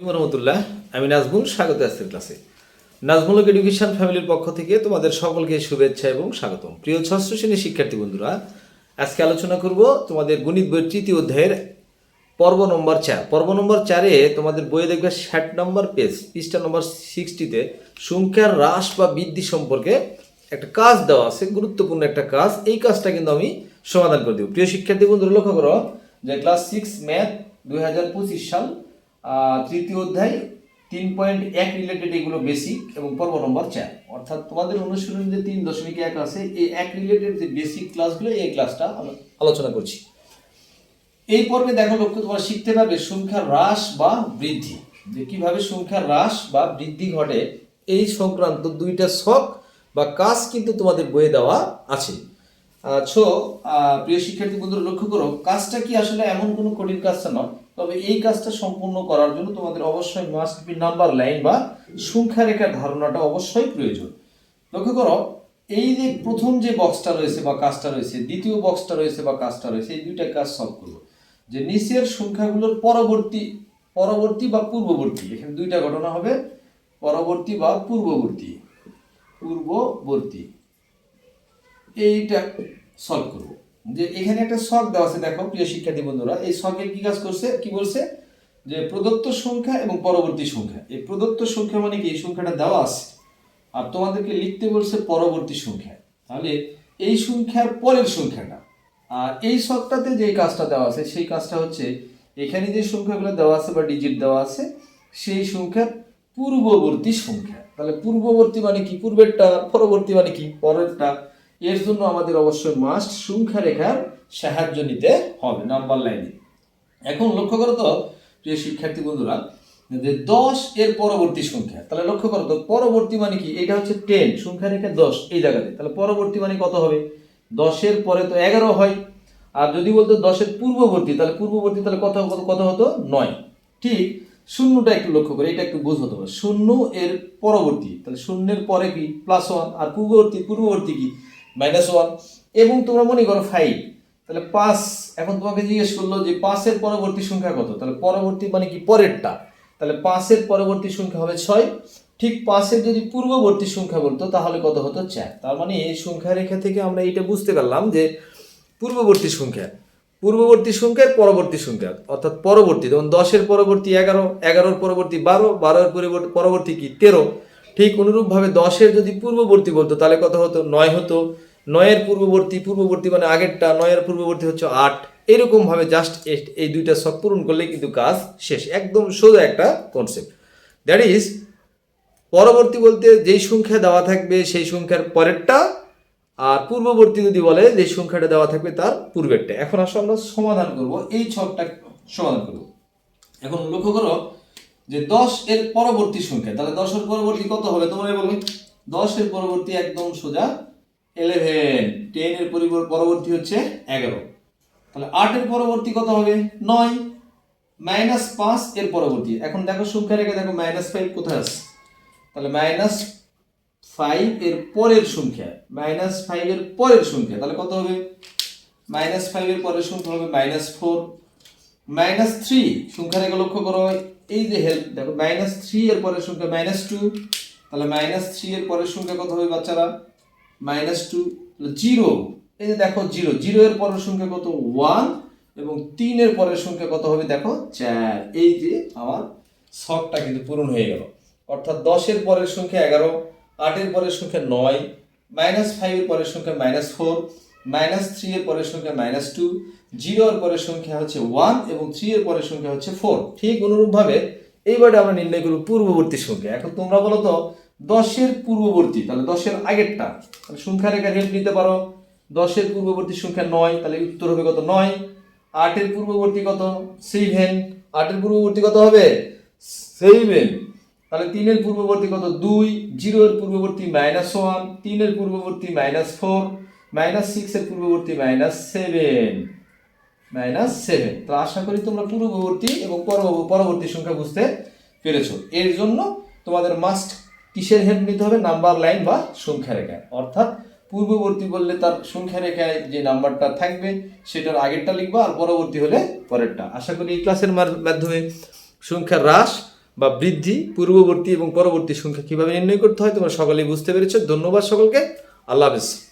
রহমতুল্লাহ। আমি নাজমুল, স্বাগত আজকের ক্লাসে। নাজমুলক এডুকেশন ফ্যামিলির পক্ষ থেকে তোমাদের সকলকে শুভেচ্ছা এবং স্বাগতম। প্রিয় ষষ্ঠ শ্রেণির শিক্ষার্থী বন্ধুরা, আজকে আলোচনা করব তোমাদের গণিত বইয়ের তৃতীয় অধ্যায়ের পর্ব নম্বর চার। পর্ব নম্বর চারে তোমাদের বইয়ে দেখবে ষাট নম্বর পেজ পৃষ্ঠা নম্বর সিক্সটিতে সংখ্যার হ্রাস বা বৃদ্ধি সম্পর্কে একটা কাজ দেওয়া আছে, গুরুত্বপূর্ণ একটা কাজ। এই কাজটা কিন্তু আমি সমাধান করে দেবো। প্রিয় শিক্ষার্থী বন্ধুরা, লক্ষ্য করো যে ক্লাস সিক্স ম্যাথ দুই হাজার পঁচিশ সাল তৃতীয় অধ্যায়, তিন পয়েন্ট এক রিলেটেড এগুলো বেসিক এবং পর্ব নম্বর চার। অর্থাৎ তোমাদের অনুশীলন যে তিন দশমিক এক আছে, এই এক রিলেটেড যে বেসিক ক্লাসগুলো এই ক্লাসটা আলোচনা করছি। এই পর্বে দেখো লক্ষ্য, তোমরা শিখতে পারবে সংখ্যার হ্রাস বা বৃদ্ধি। যে কীভাবে সংখ্যার হ্রাস বা বৃদ্ধি ঘটে, এই সংক্রান্ত দুইটা শখ বা কাজ কিন্তু তোমাদের বয়ে দেওয়া আছে। ছো প্রিয় শিক্ষার্থী বন্ধুরা, লক্ষ্য করো, কাজটা কি আসলে এমন কোনো কঠিন কাজটা নয়। তবে এই কাজটা সম্পূর্ণ করার জন্য তোমাদের অবশ্যই মাস্ট বি নাম্বার লাইন বা সংখ্যা রেখার ধারণাটা অবশ্যই প্রয়োজন। লক্ষ্য করো, এই যে প্রথম যে বক্সটা রয়েছে বা কাজটা রয়েছে, দ্বিতীয় বক্সটা রয়েছে বা কাজটা রয়েছে, এই দুইটা কাজ সলভ করব। যে নিচের সংখ্যাগুলোর পরবর্তী পরবর্তী বা পূর্ববর্তী, এখানে দুইটা ঘটনা হবে, পরবর্তী বা পূর্ববর্তী পূর্ববর্তী, এইটা সলভ করব। যে এখানে একটা শখ দেওয়া আছে, দেখো, প্রিয় শিক্ষার্থী বন্ধুরা, এই শখে কি কাজ করছে? কি বলছে? যে প্রদত্ত সংখ্যা এবং পরবর্তী সংখ্যা। এই প্রদত্ত সংখ্যা মানে কি? এই সংখ্যাটা দেওয়া আছে। আর তোমাদেরকে লিখতে বলছে পরবর্তী সংখ্যা। তাহলে এই সংখ্যার পরের সংখ্যাটা। আর এই শখটাতে যে কাজটা দেওয়া আছে, সেই কাজটা হচ্ছে এখানে যে সংখ্যাগুলো দেওয়া আছে বা ডিজিট দেওয়া আছে, সেই সংখ্যার পূর্ববর্তী সংখ্যা। তাহলে পূর্ববর্তী মানে কি? পূর্বেরটা, পরবর্তী মানে কি? পরেরটা। এর জন্য আমাদের অবশ্যই মাস্ট সংখ্যা রেখার সাহায্য নিতে হবে নাম্বার লাইনে এখন লক্ষ্য করো তো, প্রিয় শিক্ষার্থী বন্ধুরা, যে দশ এর পরবর্তী সংখ্যা, তাহলে লক্ষ্য করো তো, পরবর্তী মানে কি? এটা হচ্ছে টেন সংখ্যা রেখা দশ, এই জায়গাতে। তাহলে পরবর্তী মানে কত হবে? দশের পরে তো এগারো হয়। আর যদি বলতো দশের পূর্ববর্তী, তাহলে পূর্ববর্তী তাহলে কত কত হতো? নয়। ঠিক শূন্যটা একটু লক্ষ্য করে, এটা একটু বুঝ হতে হবে। শূন্য এর পরবর্তী, তাহলে শূন্যের পরে কি? প্লাস ওয়ান আর পূর্ববর্তী পূর্ববর্তী কি? মাইনাস ওয়ান এবং তোমরা মনে করো ফাইভ তাহলে পাঁচ, এখন তোমাকে জিজ্ঞেস করল যে পাঁচের পরবর্তী সংখ্যা কত? তাহলে পরবর্তী মানে কি পরেরটা? তাহলে পাঁচের পরবর্তী সংখ্যা হবে ছয়, ঠিক পাঁচের যদি পূর্ববর্তী সংখ্যা বলতো, তাহলে কত হতো চার। তার মানে এই সংখ্যা রেখা থেকে আমরা এটা বুঝতে পারলাম যে পূর্ববর্তী সংখ্যা, পূর্ববর্তী সংখ্যার পরবর্তী সংখ্যা, অর্থাৎ পরবর্তী, যেমন দশের পরবর্তী এগারো, এগারোর পরবর্তী বারো, বারোর পরিবর্তী, পরবর্তী কি? তেরো ঠিক অনুরূপভাবে দশের যদি পূর্ববর্তী বলতো, তাহলে কত হতো? নয় হতো। নয়ের পূর্ববর্তী পূর্ববর্তী মানে আগেরটা, নয়ের পূর্ববর্তী হচ্ছে আট। এরকমভাবে জাস্ট এই দুইটা সব পূরণ করলে কিন্তু কাজ শেষ। একদম সোজা একটা কনসেপ্ট দ্যাট ইজ পরবর্তী বলতে যেই সংখ্যা দেওয়া থাকবে, সেই সংখ্যার পরেরটা, আর পূর্ববর্তী যদি বলে যে সংখ্যাটা দেওয়া থাকবে তার পূর্বেরটা। এখন আসলে আমরা সমাধান করব। এই ছকটা সমাধান করব। এখন লক্ষ্য করো যে দশ এর পরবর্তী সংখ্যা, তাহলে দশের পরবর্তী কত হবে? তোমরা বলবে দশের পরবর্তী একদম সোজা ইলেভেন টেন এর পরবর্তী হচ্ছে এগারো। তাহলে আটের পরবর্তী কত হবে? নয়। মাইনাস পাঁচ এর পরবর্তী। এখন দেখো সংখ্যা রেখে দেখো মাইনাস ফাইভ কোথায় আছে? তাহলে মাইনাস ফাইভ এর পরের সংখ্যা মাইনাস ফাইভ এর পরের সংখ্যা, তাহলে কত হবে? মাইনাস ফাইভ এর পরের সংখ্যা হবে মাইনাস ফোর মাইনাস থ্রি সংখ্যা রেখে লক্ষ্য করো এই যে হেল্প দেখো মাইনাস থ্রি এর পরের সংখ্যা মাইনাস টু তাহলে মাইনাস থ্রি এর পরের সংখ্যা কত হবে বাচ্চারা? মাইনাস টু জিরো এই যে দেখো জিরো জিরো এর পরের সংখ্যা কত? ওয়ান এবং তিনের পরের সংখ্যা কত হবে? দেখো, চার। এই যে আমার শখটা কিন্তু পূরণ হয়ে গেল। অর্থাৎ দশের পরের সংখ্যা এগারো আটের পরের সংখ্যা নয় মাইনাস ফাইভের পরের সংখ্যা মাইনাস ফোর মাইনাস থ্রি এর পরের সংখ্যা মাইনাস টু জিরো এর পরের সংখ্যা হচ্ছে ওয়ান এবং থ্রি এর পরের সংখ্যা হচ্ছে ফোর ঠিক অনুরূপভাবে এইবারে আমরা নির্ণয় করব পূর্ববর্তী সংখ্যা। এখন তোমরা বলো তো, দশের পূর্ববর্তী, তাহলে দশের আগেরটা, তাহলে সংখ্যা রেখার হেল্প নিতে পারো। দশের পূর্ববর্তী সংখ্যা নয়, তাহলে উত্তর হবে কত নয়। আটের পূর্ববর্তী কত? সেভেন আটের পূর্ববর্তী কত হবে? সেভেন তাহলে তিনের পূর্ববর্তী কত? দুই। জিরোর পূর্ববর্তী মাইনাস ওয়ান তিনের পূর্ববর্তী মাইনাস ফোর মাইনাস সিক্সের পূর্ববর্তী মাইনাস সেভেন মাইনাস সেভেন তো আশা করি তোমরা পূর্ববর্তী এবং পরব- পরবর্তী সংখ্যা বুঝতে পেরেছ। এর জন্য তোমাদের মাস্ট কিসের হেল্প নিতে হবে? নাম্বার লাইন বা সংখ্যা রেখায়। অর্থাৎ পূর্ববর্তী বললে তার সংখ্যা রেখায় যে নাম্বারটা থাকবে, সেটার আগেরটা লিখবা আর পরবর্তী হলে পরেরটা। আশা করি এই ক্লাসের মাধ্যমে সংখ্যার হ্রাস বা বৃদ্ধি, পূর্ববর্তী এবং পরবর্তী সংখ্যা কীভাবে নির্ণয় করতে হয় তোমরা সকলেই বুঝতে পেরেছ। ধন্যবাদ সকলকে। আল্লাহ হাফেজ।